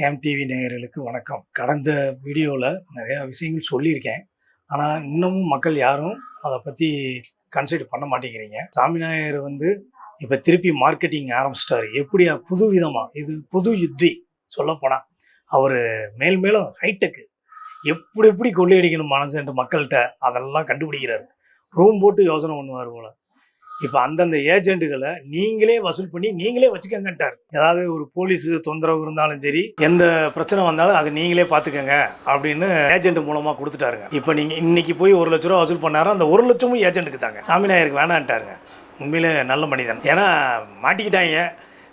Game TV நேயர்களுக்கு வணக்கம். கடந்த வீடியோவில் நிறையா விஷயங்கள் சொல்லியிருக்கேன். ஆனால் இன்னமும் மக்கள் யாரும் அதை பற்றி கன்சிடர் பண்ண மாட்டேங்கிறீங்க. சாமிநாயர் வந்து இப்போ திருப்பி மார்க்கெட்டிங் ஆரம்பிச்சிட்டாரு. எப்படி புது விதமாக இது புது யுத்தி. சொல்லப்போனால் அவர் மேல் மேலும் ஹைடெக்கு எப்படி எப்படி கொள்ளையடிக்கணும் மனசுன்ற மக்கள்கிட்ட அதெல்லாம் கண்டுபிடிக்கிறாரு. ரூம் போட்டு யோசனை பண்ணுவார் போல். இப்போ அந்தந்த ஏஜென்ட்டுகளை நீங்களே வசூல் பண்ணி நீங்களே வச்சுக்கங்கன்ட்டார். ஏதாவது ஒரு போலீஸ் தொந்தரவு இருந்தாலும் சரி எந்த பிரச்சனை வந்தாலும் அதை நீங்களே பார்த்துக்கங்க அப்படின்னு ஏஜென்ட் மூலமாக கொடுத்துட்டாருங்க. இப்போ நீங்கள் இன்னைக்கு போய் ஒரு லட்ச ரூபா வசூல் பண்ணாரோ அந்த ஒரு லட்சமும் ஏஜென்ட்டுக்கு தாங்க. சாமிநாயருக்கு வேணான்ட்டாருங்க. உண்மையிலே நல்ல மனிதன். ஏன்னா மாட்டிக்கிட்டாங்க.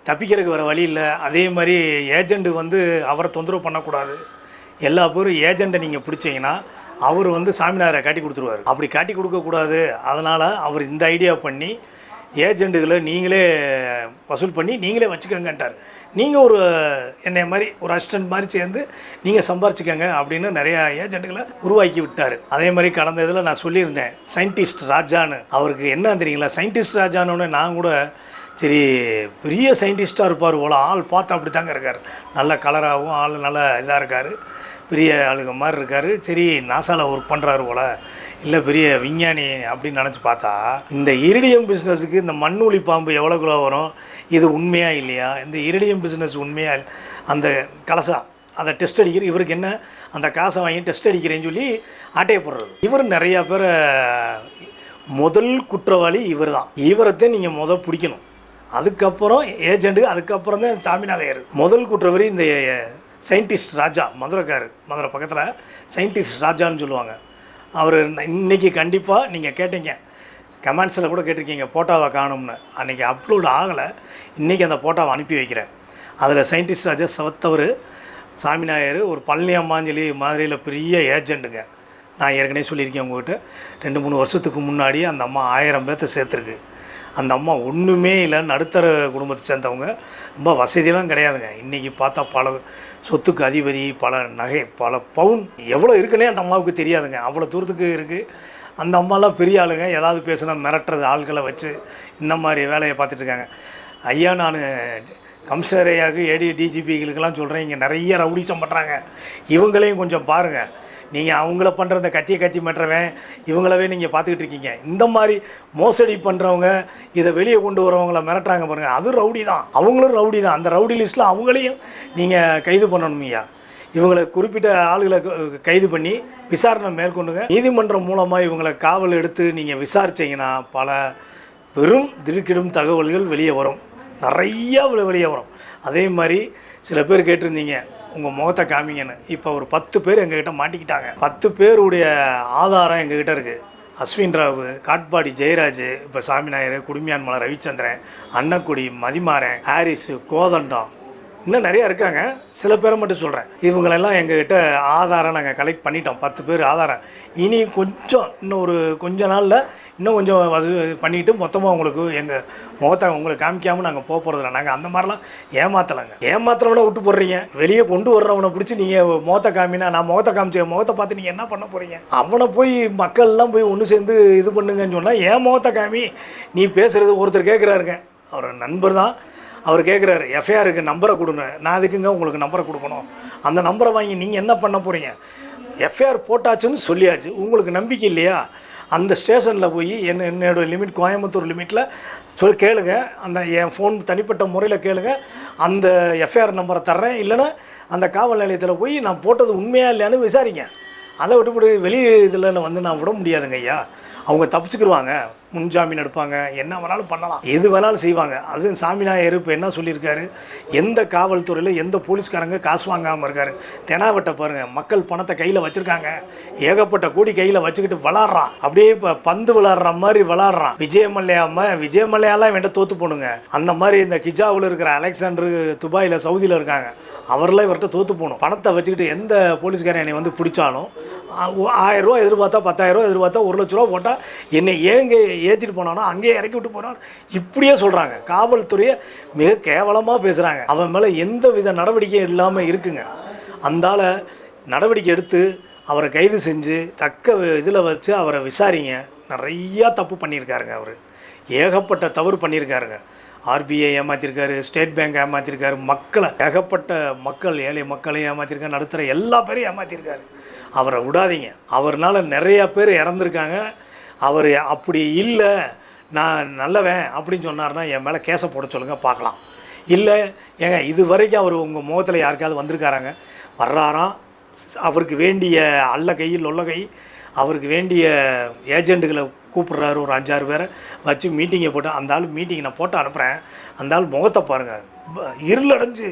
தப்பிக்கிறதுக்கு வர வழி இல்லை. அதே மாதிரி ஏஜென்ட் வந்து அவரை தொந்தரவு பண்ணக்கூடாது. எல்லா பேரும் ஏஜெண்ட்டை நீங்கள் பிடிச்சீங்கன்னா அவர் வந்து சாமிநாதரை காட்டி கொடுத்துருவார். அப்படி காட்டி கொடுக்கக்கூடாது அதனால் அவர் இந்த ஐடியா பண்ணி ஏஜெண்ட்டுகளை நீங்களே வசூல் பண்ணி நீங்களே வச்சுக்கோங்கன்ட்டார். நீங்கள் ஒரு என்னை மாதிரி ஒரு அசிஸ்டன்ட் மாதிரி சேர்ந்து நீங்கள் சம்பாரிச்சுக்கங்க அப்படின்னு நிறையா ஏஜென்ட்டுகளை உருவாக்கி விட்டார். அதே மாதிரி கடந்த இதில் நான் சொல்லியிருந்தேன் சயின்டிஸ்ட் ராஜான்னு. அவருக்கு என்ன தெரியுங்களா? சயின்டிஸ்ட் ராஜான்னு நான் கூட சரி பெரிய சயின்டிஸ்ட்டாக இருப்பார் போல். ஆள் பார்த்து அப்படி தாங்க இருக்கார். நல்ல கலராகவும் ஆள் நல்ல இதாக இருக்கார். பெரிய ஆளுங்க மாதிரி இருக்கார். சரி நாசாவில் ஒர்க் பண்ணுறாரு போல். இல்லை பெரிய விஞ்ஞானி அப்படின்னு நினச்சி பார்த்தா இந்த இரிடியம் பிஸ்னஸுக்கு இந்த மண்ணுளி பாம்பு எவ்வளோ கிலோ வரும்? இது உண்மையா இல்லையா? இந்த இரிடியம் பிஸ்னஸ் உண்மையாக அந்த கலசா அதை டெஸ்ட் அடிக்கிற இவருக்கு என்ன? அந்த காசை வாங்கி டெஸ்ட் அடிக்கிறேன்னு சொல்லி ஆட்டையை போடுறது. இவர் நிறையா பேரை முதல் குற்றவாளி இவர் தான் இவரைத்தான் நீங்கள் முதல் பிடிக்கணும். அதுக்கப்புறம் ஏஜெண்ட்டு அதுக்கப்புறம் தான் சாமிநாதையர் முதல் குற்றவாளி இந்த சயின்டிஸ்ட் ராஜா மதுரைக்கார் மதுரை பக்கத்தில் சயின்டிஸ்ட் ராஜான்னு சொல்லுவாங்க. அவர் இன்னைக்கு கண்டிப்பாக நீங்கள் கேட்டீங்க. கமெண்ட்ஸில் கூட கேட்டிருக்கீங்க போட்டோவை காணும்னு. அன்றைக்கி அப்லோடு ஆகலை. இன்றைக்கி அந்த போட்டோவை அனுப்பி வைக்கிறேன். அதில் சயின்டிஸ்ட் ராஜா செவத்தவர் சாமிநாயர் ஒரு பழனி அம்மாஞ்சலி மாதிரியில் பெரிய ஏஜென்ட்டுங்க. நான் ஏற்கனவே சொல்லியிருக்கேன் உங்கள்கிட்ட ரெண்டு மூணு வருஷத்துக்கு முன்னாடி அந்த அம்மா ஆயிரம் பேர்த்த சேர்த்துருக்கு. அந்த அம்மா ஒன்றுமே இல்லை நடுத்தர குடும்பத்தை சேர்ந்தவங்க. ரொம்ப வசதியெல்லாம் கிடையாதுங்க. இன்றைக்கி பார்த்தா பல சொத்துக்கு அதிபதி பல நகை பல பவுன். எவ்வளோ இருக்குன்னே அந்த அம்மாவுக்கு தெரியாதுங்க. அவ்வளோ தூரத்துக்கு இருக்குது அந்த அம்மாலாம் பெரிய ஆளுங்க. ஏதாவது பேசுனா மிரட்டுறது ஆள்களை வச்சு இந்த மாதிரி வேலையை பார்த்துட்ருக்காங்க ஐயா நான் கம்சரையாக ஏடி டிஜிபிகளுக்கெல்லாம் சொல்கிறேன் இங்கே நிறைய ரவுடிசம் பண்ணுறாங்க இவங்களையும் கொஞ்சம் பாருங்கள் நீங்கள் அவங்கள பண்ணுற இந்த கத்தியை கத்தி மற்றவன் இவங்களவே நீங்கள் பார்த்துக்கிட்டு இருக்கீங்க. இந்த மாதிரி மோசடி பண்ணுறவங்க இதை வெளியே கொண்டு வரவங்கள மிரட்டுறாங்க பாருங்கள் அது ரவுடி தான். அவங்களும் ரவுடி தான். அந்த ரவுடி லிஸ்ட்டில் அவங்களையும் நீங்கள் கைது பண்ணணும் ஐயா. இவங்களை குறிப்பிட்ட ஆளுகளை கைது பண்ணி விசாரணை மேற்கொண்டுங்க. நீதிமன்றம் மூலமாக இவங்களை காவல் எடுத்து நீங்கள் விசாரிச்சிங்கன்னா பல பெரும் திருக்கிடும் தகவல்கள் வெளியே வரும். நிறையா வெளியே வரும். அதே மாதிரி சில பேர் கேட்டிருந்தீங்க உங்கள் முகத்தை காமிங்கன்னு. இப்போ ஒரு பத்து பேர் எங்ககிட்ட மாட்டிக்கிட்டாங்க. பத்து பேருடைய ஆதாரம் எங்ககிட்ட இருக்குது அஸ்வின் ராவு காட்பாடி ஜெயராஜ் இப்போ சாமிநாயர் குடுமியான்மலை ரவிச்சந்திரன் அன்னக்குடி மதிமாறன் ஹாரிஸு கோதண்டம். இன்னும் நிறையா இருக்காங்க. சில பேரை மட்டும் சொல்கிறேன் இவங்களெல்லாம் எங்ககிட்ட ஆதாரம் நாங்கள் கலெக்ட் பண்ணிட்டோம். பத்து பேர் ஆதாரம். இனி கொஞ்சம் இன்னும் ஒரு கொஞ்ச நாளில் இன்னும் கொஞ்சம் வசதி பண்ணிட்டு மொத்தமாக உங்களுக்கு எங்கள் முகத்தை உங்களுக்கு காமிக்காமல் நாங்கள் போக போகிறதில்ல நாங்கள் அந்த மாதிரிலாம் ஏமாத்தலைங்க. ஏமாத்துறவனை விட்டு போடுறீங்க. வெளியே கொண்டு வர்றவனை பிடிச்சி நீங்கள் முகத்தை காமினா நான் முகத்தை காமிச்ச முகத்தை பார்த்து நீங்கள் என்ன பண்ண போகிறீங்க அவனை போய் மக்கள்லாம் போய் ஒன்று சேர்ந்து இது பண்ணுங்கன்னு சொன்னால் ஏன் முகத்தை காமி நீ பேசுகிறது ஒருத்தர் கேட்குறாருங்க அவர் நண்பர் தான். அவர் கேட்குறாரு எஃப்ஐஆருக்கு நம்பரை கொடுங்க நான் அதுக்குங்க உங்களுக்கு நம்பரை கொடுக்கணும்? அந்த நம்பரை வாங்கி நீங்கள் என்ன பண்ண போகிறீங்க எஃப்ஐஆர் போட்டாச்சுன்னு சொல்லியாச்சு. உங்களுக்கு நம்பிக்கை இல்லையா? அந்த ஸ்டேஷனில் போய் என்ன என்னோடய லிமிட் கோயம்புத்தூர் லிமிட்டில் சொல் கேளுங்க. அந்த என் ஃபோன் தனிப்பட்ட முறையில் கேளுங்க. அந்த எஃப்ஐஆர் நம்பரை தர்றேன். இல்லைன்னா அந்த காவல் நிலையத்தில் போய் நான் போட்டது உண்மையாக இல்லையான்னு விசாரிங்க. அதை விட்டுவிட்டு வெளி இதில் வந்து நான் விட முடியாதுங்க ஐயா. அவங்க தப்பிச்சுக்கிடுவாங்க முன்ஜாமீன் எடுப்பாங்க. என்ன வேணாலும் பண்ணலாம். எது வேணாலும் செய்வாங்க. அது சாமிநாயகர் இப்போ என்ன சொல்லியிருக்காரு? எந்த காவல்துறையில் எந்த போலீஸ்காரங்க காசு வாங்காமல் இருக்காரு? தெனாவட்ட பாருங்கள் மக்கள் பணத்தை கையில் வச்சுருக்காங்க. ஏகப்பட்ட கோடி கையில் வச்சுக்கிட்டு விளாட்றான். அப்படியே இப்போ பந்து விளாட்ற மாதிரி விளாட்றான். விஜய் மல்லையாம விஜய் மல்லையாலாம் வேண்ட தோற்று போணுங்க அந்த மாதிரி இந்த கிஜாவில் இருக்கிற அலெக்சாண்டர் துபாயில் சவுதியில் இருக்காங்க. அவரெல்லாம் இவர்கிட்ட தோற்று போகணும் பணத்தை வச்சுக்கிட்டு எந்த போலீஸ்காரன் என்னை வந்து பிடிச்சாலும் ஆ- எதிர்பார்த்தா பத்தாயிரம் ரூபா எதிர்பார்த்தா ஒரு லட்ச ரூபா போட்டால் என்னை ஏங்க ஏற்றிட்டு போனானோ அங்கேயே இறக்கி விட்டு போனான் இப்படியே சொல்கிறாங்க காவல்துறையை மிக கேவலமாக பேசுகிறாங்க அவன் மேலே எந்த வித நடவடிக்கையும் இல்லாமல் இருக்குங்க. அந்தால நடவடிக்கை எடுத்து அவரை கைது செஞ்சு தக்க இதில் வச்சு அவரை விசாரிங்க. நிறையா தப்பு பண்ணியிருக்காருங்க அவர். ஏகப்பட்ட தவறு பண்ணியிருக்காருங்க. ஆர்பிஐ ஏமாற்றிருக்காரு ஸ்டேட் பேங்க் ஏமாத்திருக்காரு மக்களை ஏகப்பட்ட மக்கள் ஏழை மக்களையும் ஏமாற்றிருக்காரு நடுத்தர எல்லா பேரையும் ஏமாற்றிருக்காரு அவரை விடாதீங்க. அவர்னால் நிறையா பேர் இறந்துருக்காங்க. அவர் அப்படி இல்லை நான் நல்லவன் அப்படின்னு சொன்னார்னா என் மேலே கேஸை போட சொல்லுங்கள் பார்க்கலாம். இல்லை ஏங்க இது வரைக்கும் அவர் உங்கள் முகத்தில் யாருக்காவது வந்திருக்காராங்க? வர்றாராம். அவருக்கு வேண்டிய அல்ல கை லொல்ல கை. அவருக்கு வேண்டிய ஏஜெண்ட்டுகளை கூப்பிட்றாரு ஒரு அஞ்சாறு பேரை. வச்சு மீட்டிங்கை போட்டு அந்த ஆள் மீட்டிங் நான் போட்டு அனுப்புகிறேன் அந்த ஆள் முகத்தை பாருங்கள் இருளடைஞ்சு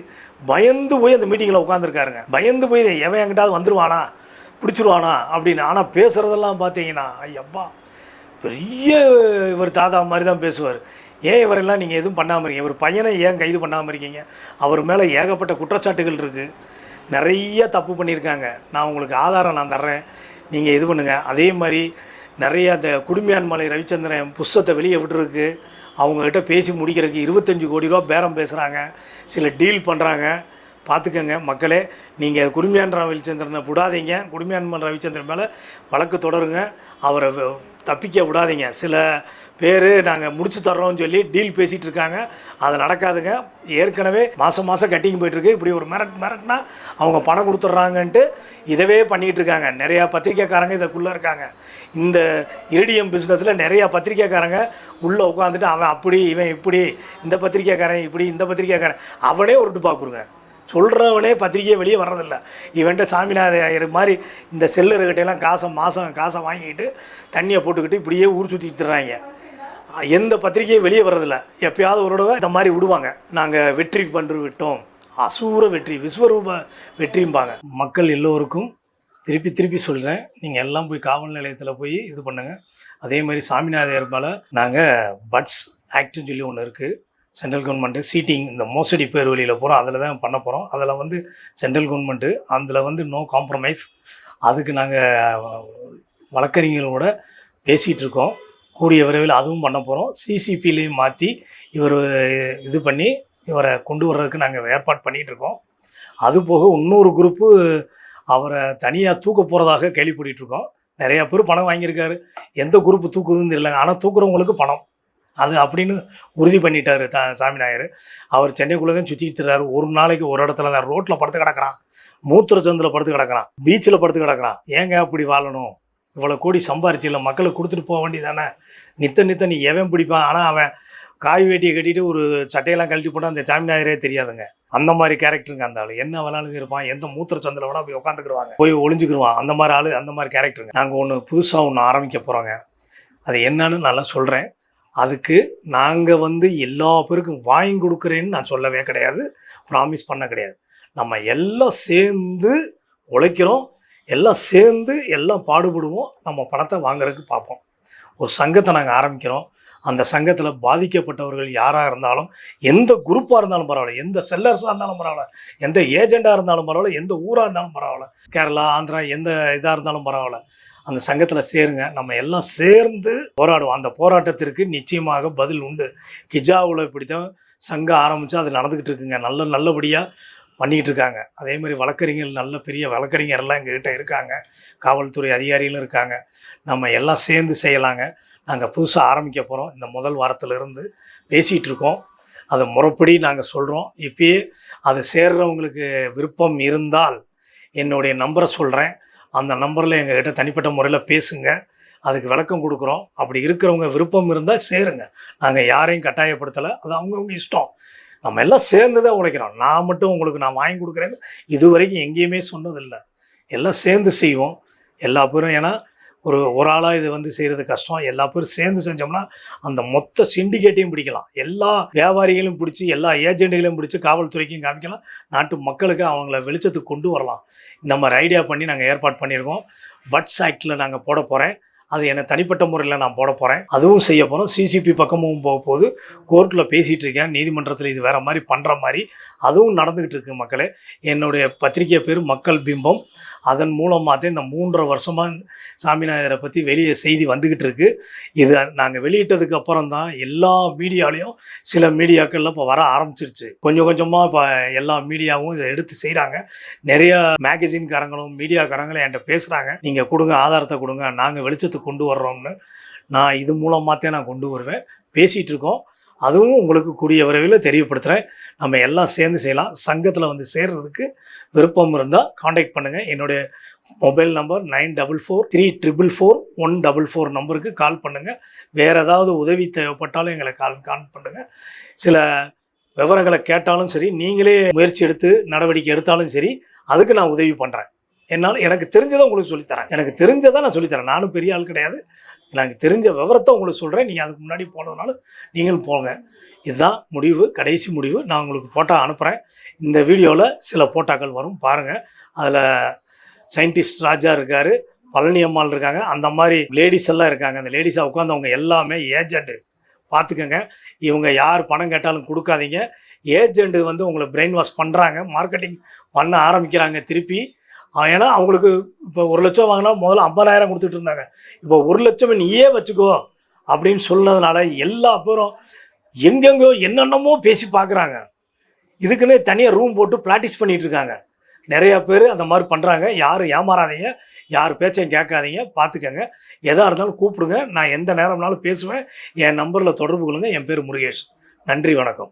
பயந்து போய் அந்த மீட்டிங்கில் உட்காந்துருக்காருங்க பயந்து போய் எவன் என்கிட்டாவது வந்துடுவானா பிடிச்சிருவானா அப்படின்னு. ஆனால் பேசுகிறதெல்லாம் பார்த்தீங்கன்னா ஐயப்பா பெரிய இவர் தாத்தா மாதிரி தான் பேசுவார். ஏன் இவரெல்லாம் நீங்கள் எதுவும் பண்ணாமல் இருக்கீங்க? இவர் பையனை ஏன் கைது பண்ணாமல் இருக்கீங்க? அவர் மேலே ஏகப்பட்ட குற்றச்சாட்டுகள் இருக்குது நிறைய தப்பு பண்ணியிருக்காங்க. நான் உங்களுக்கு ஆதாரம் நான் தர்றேன். நீங்கள் இது பண்ணுங்கள் அதே மாதிரி நிறைய அந்த குடும்பியான்மலை ரவிச்சந்திரன் புஸ்தத்தை வெளியே விட்டுருக்கு. அவங்கக்கிட்ட பேசி முடிக்கிறதுக்கு இருபத்தஞ்சி கோடி ரூபா பேரம் பேசுகிறாங்க சில டீல் பண்ணுறாங்க பார்த்துக்கங்க மக்களே. நீங்கள் குடும்பியான் ரவிச்சந்திரனை விடாதீங்க. குடும்பியான் ரவிச்சந்திரன் மேலே வழக்கு தொடருங்க. அவரை தப்பிக்க விடாதீங்க. சில பேர் நாங்கள் முடிச்சு தர்றோம்னு சொல்லி டீல் பேசிகிட்டு இருக்காங்க. அது நடக்காதுங்க. ஏற்கனவே மாதம் மாதம் கட்டிங் போயிட்டுருக்கு. இப்படி ஒரு மிரட் மிரட்னா அவங்க பணம் கொடுத்துட்றாங்கன்ட்டு இதவே பண்ணிகிட்டு இருக்காங்க. நிறையா பத்திரிக்கைக்காரங்க இதுக்குள்ளே இருக்காங்க. இந்த இரிடியம் பிஸ்னஸில் நிறையா பத்திரிக்கைக்காரங்க உள்ளே உட்காந்துட்டு அவன் அப்படி இவன் இப்படி இந்த பத்திரிக்கைக்காரன் இப்படி இந்த பத்திரிக்கைக்காரன். அவனே ஒரு டுபாக்குருங்க சொல்கிறவனே பத்திரிக்கையை வெளியே வர்றதில்ல. இவன்ட்ட சாமிநாத ஐயர் மாதிரி இந்த செல்லர்கிட்டையெல்லாம் காசை மாதம் காசை வாங்கிக்கிட்டு தண்ணியை போட்டுக்கிட்டு இப்படியே ஊர் சுற்றிட்டுறாங்க எந்த பத்திரிக்கையும் வெளியே வர்றதில்ல. எப்பயாவது ஒரு தடவை இந்த மாதிரி விடுவாங்க. நாங்கள் வெற்றி பண்ணு விட்டோம். அசூர வெற்றி விஸ்வரூப வெற்றிம்பாங்க. மக்கள் எல்லோருக்கும் திருப்பி திருப்பி சொல்கிறேன் நீங்கள் எல்லாம் போய் காவல் நிலையத்தில் போய் இது பண்ணுங்கள் அதே மாதிரி சாமிநாதையர் மேலே நாங்கள் பட்ஸ் ஆக்ட்னு சொல்லி ஒன்று இருக்குது சென்ட்ரல் கவர்மெண்ட்டு சீட்டிங் இந்த மோசடி பேர் வழியில் போகிறோம் அதில் தான் பண்ண போகிறோம் அதில் வந்து சென்ட்ரல் கவர்மெண்ட்டு அதில் வந்து நோ காம்ப்ரமைஸ் அதுக்கு நாங்கள் வழக்கறிஞர்களோட பேசிகிட்டு இருக்கோம். கூடிய விரைவில் அதுவும் பண்ண போகிறோம் சிசிபிலையும் மாற்றி இவர் இது பண்ணி இவரை கொண்டு வர்றதுக்கு நாங்கள் ஏற்பாடு பண்ணிகிட்டு இருக்கோம். அது போக இன்னொரு குரூப்பு அவரை தனியாக தூக்க போகிறதாக கேள்விப்பட்டுருக்கோம் நிறையா பேர் பணம் வாங்கியிருக்காரு. எந்த குரூப்பு தூக்குதுன்னு தெரியல. ஆனால் தூக்குறவங்களுக்கு பணம். அது அப்படின்னு உறுதி பண்ணிட்டாரு தா சாமி நாயர். அவர் சென்னைக்குள்ளே தான் சுற்றிட்டு இருக்காரு. ஒரு நாளைக்கு ஒரு இடத்துல தான் ரோட்டில் படுத்து கிடக்கிறான். மூத்திர சந்தில் படுத்து கிடக்கிறான். பீச்சில் படுத்து கிடக்கிறான். ஏங்க அப்படி வாழணும்? இவ்வளோ கோடி சம்பாரிச்சு இல்லை மக்களுக்கு கொடுத்துட்டு போக வேண்டியதானே நித்த நித்த நீ எவன் பிடிப்பான்? ஆனால் அவன் காய் வேட்டியை கட்டிட்டு ஒரு சட்டையெல்லாம் கழட்டி போட்டால் அந்த சாமிநாயரே தெரியாதுங்க. அந்த மாதிரி கேரக்டருங்க அந்த ஆள். என்ன வேணாலும் இருப்பான். எந்த மூத்திர சந்தில் வேணா போய் உட்காந்துக்குருவாங்க போய் ஒளிஞ்சுக்கிருவான். அந்த மாதிரி ஆள் அந்த மாதிரி கேரக்டருங்க நாங்கள் ஒன்று புதுசாக ஒன்று ஆரம்பிக்க போகிறோங்க அது என்னன்னு நல்லா சொல்கிறேன் அதுக்கு நாங்கள் வந்து எல்லா பேருக்கும் வாங்கி கொடுக்குறேன்னு நான் சொல்லவே கிடையாது. ப்ராமிஸ் பண்ண கிடையாது. நம்ம எல்லாம் சேர்ந்து உழைக்கிறோம். எல்லாம் சேர்ந்து எல்லாம் பாடுபடுவோம். நம்ம பணத்தை வாங்குறதுக்கு பார்ப்போம். ஒரு சங்கத்தை நாங்கள் ஆரம்பிக்கிறோம். அந்த சங்கத்தில் பாதிக்கப்பட்டவர்கள் யாராக இருந்தாலும் எந்த குரூப்பாக இருந்தாலும் பரவாயில்ல. எந்த செல்லர்ஸாக இருந்தாலும் பரவாயில்ல. எந்த ஏஜெண்டாக இருந்தாலும் பரவாயில்ல. எந்த ஊராக இருந்தாலும் பரவாயில்ல. கேரளா ஆந்திரா எந்த இதாக இருந்தாலும் பரவாயில்ல. அந்த சங்கத்தில் சேருங்க. நம்ம எல்லாம் சேர்ந்து போராடுவோம். அந்த போராட்டத்திற்கு நிச்சயமாக பதில் உண்டு. கிஜாவில் இப்படி தான் சங்கம் ஆரம்பித்து அது நடந்துக்கிட்டு இருக்குங்க. நல்ல நல்லபடியாக பண்ணிக்கிட்டு இருக்காங்க. அதே மாதிரி வழக்கறிஞர் நல்ல பெரிய வழக்கறிஞர் எல்லாம் எங்ககிட்ட இருக்காங்க. காவல்துறை அதிகாரிகளும் இருக்காங்க. நம்ம எல்லாம் சேர்ந்து செய்யலாங்க. நாங்கள் புதுசாக ஆரம்பிக்க போகிறோம் இந்த முதல் வாரத்திலிருந்து பேசிகிட்டு இருக்கோம். அதை முறைப்படி நாங்கள் சொல்கிறோம் இப்பயே அது சேர்றவங்களுக்கு விருப்பம் இருந்தால் என்னுடைய நம்பரை சொல்கிறேன் அந்த நம்பரில் எங்ககிட்ட தனிப்பட்ட முறையில் பேசுங்க. அதுக்கு விளக்கம் கொடுக்குறோம். அப்படி இருக்கிறவங்க விருப்பம் இருந்தால் சேருங்க. நாங்கள் யாரையும் கட்டாயப்படுத்தலை. அது அவங்கவுங்க இஷ்டம். நம்ம எல்லாம் சேர்ந்து தான் உழைக்கிறோம். நான் மட்டும் உங்களுக்கு நான் வாங்கி கொடுக்குறேன்னு இது வரைக்கும் எங்கேயுமே சொன்னதில்லை. எல்லாம் சேர்ந்து செய்வோம். எல்லா பேரும் ஏன்னா ஒரு ஒரு ஆளாக இது வந்து செய்கிறது கஷ்டம். எல்லா பேரும் சேர்ந்து செஞ்சோம்னா அந்த மொத்த சிண்டிகேட்டையும் பிடிக்கலாம். எல்லா வியாபாரிகளையும் பிடிச்சி எல்லா ஏஜென்ட்டுகளையும் பிடிச்சி காவல்துறைக்கும் காமிக்கலாம். நாட்டு மக்களுக்கு அவங்கள வெளிச்சத்துக்கு கொண்டு வரலாம். இந்த மாதிரி ஐடியா பண்ணி நாங்கள் ஏற்பாடு பண்ணியிருக்கோம். பட்ஸ் ஆக்டில் நாங்கள் போட போகிறேன் அது என்னை தனிப்பட்ட முறையில் நான் போட போகிறேன் அதுவும் செய்ய போகிறோம் சிசிபி பக்கமும் போக போது கோர்ட்டில் பேசிகிட்டு இருக்கேன். நீதிமன்றத்தில் இது வேறு மாதிரி பண்ணுற மாதிரி. அதுவும் நடந்துக்கிட்டு இருக்கு மக்களே. என்னுடைய பத்திரிகை பேர் மக்கள் பிம்பம். அதன் மூலமாக தான் இந்த மூன்றரை வருஷமாக சாமிநாதரை பற்றி வெளியே செய்தி வந்துக்கிட்டு இருக்கு இது நாங்கள் வெளியிட்டதுக்கு அப்புறம் தான் எல்லா மீடியாலையும் சில மீடியாக்களில் இப்போ வர ஆரம்பிச்சிருச்சு. கொஞ்சம் கொஞ்சமாக இப்போ எல்லா மீடியாவும் இதை எடுத்து செய்கிறாங்க நிறைய மேகசின்காரங்களும் மீடியாக்காரங்களும் என்கிட்ட பேசுகிறாங்க நீங்கள் கொடுங்க ஆதாரத்தை கொடுங்க நாங்கள் வெளிச்சத்துக்கு கொண்டு வர்றோம்னு நான் இது மூலமாக தான் நான் கொண்டு வருவேன். பேசிகிட்டு இருக்கோம். அதுவும் உங்களுக்கு கூடிய விரைவில் தெரியப்படுத்துகிறேன் நம்ம எல்லாம் சேர்ந்து செய்யலாம். சங்கத்தில் வந்து சேர்றதுக்கு விருப்பம் இருந்தால் காண்டாக்ட் பண்ணுங்கள் என்னுடைய mobile number nine double four three triple four one double four நம்பருக்கு கால் பண்ணுங்கள் வேறு ஏதாவது உதவி தேவைப்பட்டாலும் எங்களை கால் கால் பண்ணுங்கள் சில விவரங்களை கேட்டாலும் சரி நீங்களே முயற்சி எடுத்து நடவடிக்கை எடுத்தாலும் சரி அதுக்கு நான் உதவி பண்ணுறேன் என்னால் எனக்கு தெரிஞ்சதை உங்களுக்கு சொல்லித்தரேன். எனக்கு தெரிஞ்சதை நான் சொல்லித்தரேன். நானும் பெரிய ஆள் கிடையாது. எனக்கு தெரிஞ்ச விவரத்தை உங்களுக்கு சொல்கிறேன் நீங்கள் அதுக்கு முன்னாடி போனதுனால நீங்களும் போங்க. இதுதான் முடிவு கடைசி முடிவு. நான் உங்களுக்கு ஃபோட்டோ அனுப்புகிறேன் இந்த வீடியோவில் சில போட்டாக்கள் வரும். பாருங்கள் அதில் சயின்டிஸ்ட் ராஜா இருக்கார். பழனி அம்மாள் இருக்காங்க. அந்த மாதிரி லேடிஸ் எல்லாம் இருக்காங்க. அந்த லேடிஸாக உட்காந்தவங்க எல்லாமே ஏஜெண்ட்டு பார்த்துக்கோங்க இவங்க யார் பணம் கேட்டாலும் கொடுக்காதீங்க. ஏஜெண்ட் வந்து உங்களை பிரெயின் வாஷ் பண்ணுறாங்க மார்க்கெட்டிங் பண்ண ஆரம்பிக்கிறாங்க. திருப்பி ஏன்னா அவங்களுக்கு இப்போ ஒரு லட்சம் வாங்கினா முதல்ல ஐம்பதாயிரம் கொடுத்துட்டு இருந்தாங்க. இப்போ ஒரு லட்சம் நீயே வச்சுக்கோ அப்படின்னு சொன்னதுனால எல்லா பேரும் எங்கெங்கோ என்னென்னமோ பேசி பார்க்குறாங்க இதுக்குன்னு தனியாக ரூம் போட்டு ப்ராக்டிஸ் பண்ணிட்டு இருக்காங்க. நிறையா பேர் அந்த மாதிரி பண்ணுறாங்க யாரும் ஏமாறாதீங்க. யார் பேச்சையும் கேட்காதீங்க. பார்த்துக்கங்க எதாக இருந்தாலும் கூப்பிடுங்க. நான் எந்த நேரம்னாலும் பேசுவேன். என் நம்பரில் தொடர்பு கொள்ளுங்க. என் பேர் முருகேஷ். நன்றி வணக்கம்.